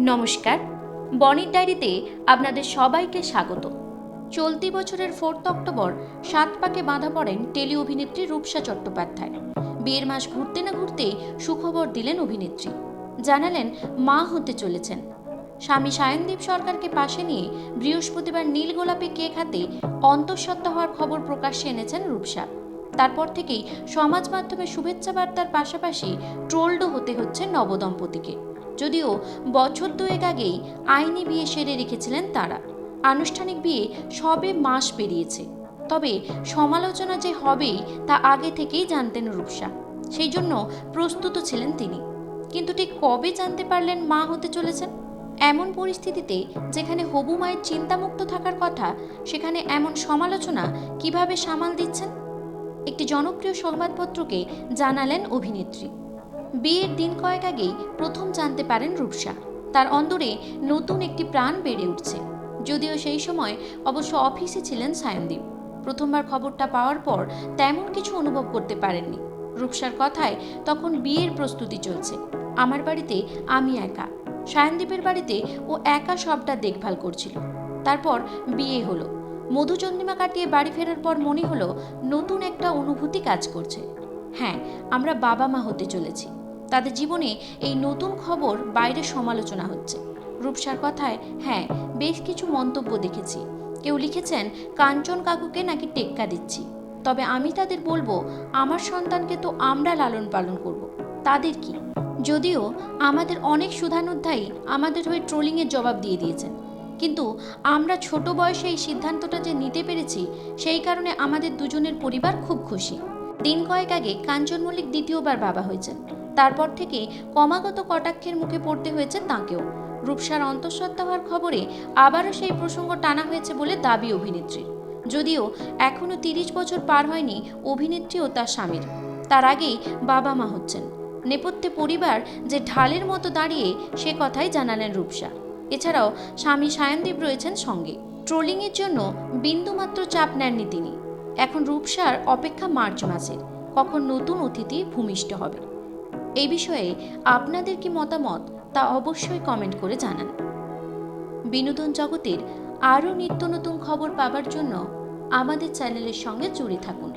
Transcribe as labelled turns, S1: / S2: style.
S1: নমস্কার। বনির ডায়েরিতে আপনাদের সবাইকে স্বাগত। চলতি বছরের ফোর্থ অক্টোবর সাত পাকে বাঁধা পড়েন টেলি অভিনেত্রী রূপসা চট্টোপাধ্যায়। বিয়ের মাস ঘুরতে না ঘুরতেই সুখবর দিলেন অভিনেত্রী। জানালেন, মা হতে চলেছেন। স্বামী সায়নদীপ সরকারকে পাশে নিয়ে বৃহস্পতিবার নীল গোলাপি কেক হাতে অন্তঃসত্ত্বা হওয়ার খবর প্রকাশ্যে এনেছেন রূপসা। তারপর থেকেই সমাজ মাধ্যমে শুভেচ্ছা বার্তার পাশাপাশি ট্রোলডও হতে হচ্ছে নবদম্পতিকে। যদিও বছর দুয়েক আগেই আইনি বিয়ে সেরে রেখেছিলেন তারা। আনুষ্ঠানিক বিয়ে সবে মাস পেরিয়েছে। তবে সমালোচনা যে হবেই তা আগে থেকেই জানতেন রূপসা। সেই জন্য প্রস্তুত ছিলেন তিনি। কিন্তু ঠিক কবে জানতে পারলেন মা হতে চলেছেন? এমন পরিস্থিতিতে যেখানে হবু মায়ের চিন্তামুক্ত থাকার কথা, সেখানে এমন সমালোচনা কীভাবে সামাল দিচ্ছেন? একটি জনপ্রিয় সংবাদপত্রকে জানালেন অভিনেত্রী। বিয়ের দিন কয়েক আগেই প্রথম জানতে পারেন রূপসা। তার অন্দরে নতুন একটি প্রাণ বেড়ে উঠছে। যদিও সেই সময় অবশ্য অফিসে ছিলেন সায়নদীপ। প্রথমবার খবরটা পাওয়ার পর তেমন কিছু অনুভব করতে পারেননি। রূপসার কথায় তখন বিয়ের প্রস্তুতি চলছে। আমার বাড়িতে আমি একা। সায়নদীপের বাড়িতে ও একা সবটা দেখভাল করছিল। তারপর বিয়ে হলো। মধুচন্দ্রিমা কাটিয়ে বাড়ি ফেরার পর মনে হলো নতুন একটা অনুভূতি কাজ করছে। হ্যাঁ আমরা বাবা মা হতে চলেছি। তাদের জীবনে এই নতুন খবর বাইরে সমালোচনা হচ্ছে। রূপসার কথায় হ্যাঁ বেশ কিছু মন্তব্য দেখেছি। কেউ লিখেছেন, কাঞ্চন কাকুকে নাকি টেক্কা দিচ্ছি। তবে আমি তাদের বলব, আমার সন্তানকে তো আমরা লালন পালন করব। তাদের কি? যদিও আমাদের অনেক সুধানুধ্যায়ী আমাদের হয়ে ট্রোলিংয়ের জবাব দিয়ে দিয়েছেন। কিন্তু আমরা ছোট বয়সে এই সিদ্ধান্তটা যে নিতে পেরেছি, সেই কারণে আমাদের দুজনের পরিবার খুব খুশি। দিন কয়েক আগে কাঞ্চন মল্লিক দ্বিতীয়বার বাবা হয়েছেন। তারপর থেকে ক্রমাগত কটাক্ষের মুখে পড়তে হয়েছে তাঁকেও। রূপসার অন্তঃসত্ত্বা হওয়ার খবরে আবারও সেই প্রসঙ্গ টানা হয়েছে বলে দাবি অভিনেত্রীর। যদিও এখনও তিরিশ বছর পার হয়নি অভিনেত্রী ও তার স্বামীর। তার আগেই বাবা মা হচ্ছেন। নেপথ্যে পরিবার যে ঢালের মতো দাঁড়িয়ে সে কথাই জানালেন রূপসা। এছাড়াও স্বামী সায়নদীপ রয়েছেন সঙ্গে। ট্রোলিংয়ের জন্য বিন্দুমাত্র চাপ নেননি তিনি। এখন রূপসার অপেক্ষা মার্চ মাসের কখন নতুন অতিথি ভূমিষ্ঠ হবে। এই বিষয়ে আপনাদের কি মতামত, তা অবশ্যই কমেন্ট করে জানান। বিনোদন জগতের আরও নিত্য নতুন খবর পাবার জন্য আমাদের চ্যানেলের সঙ্গে জুড়ে থাকুন।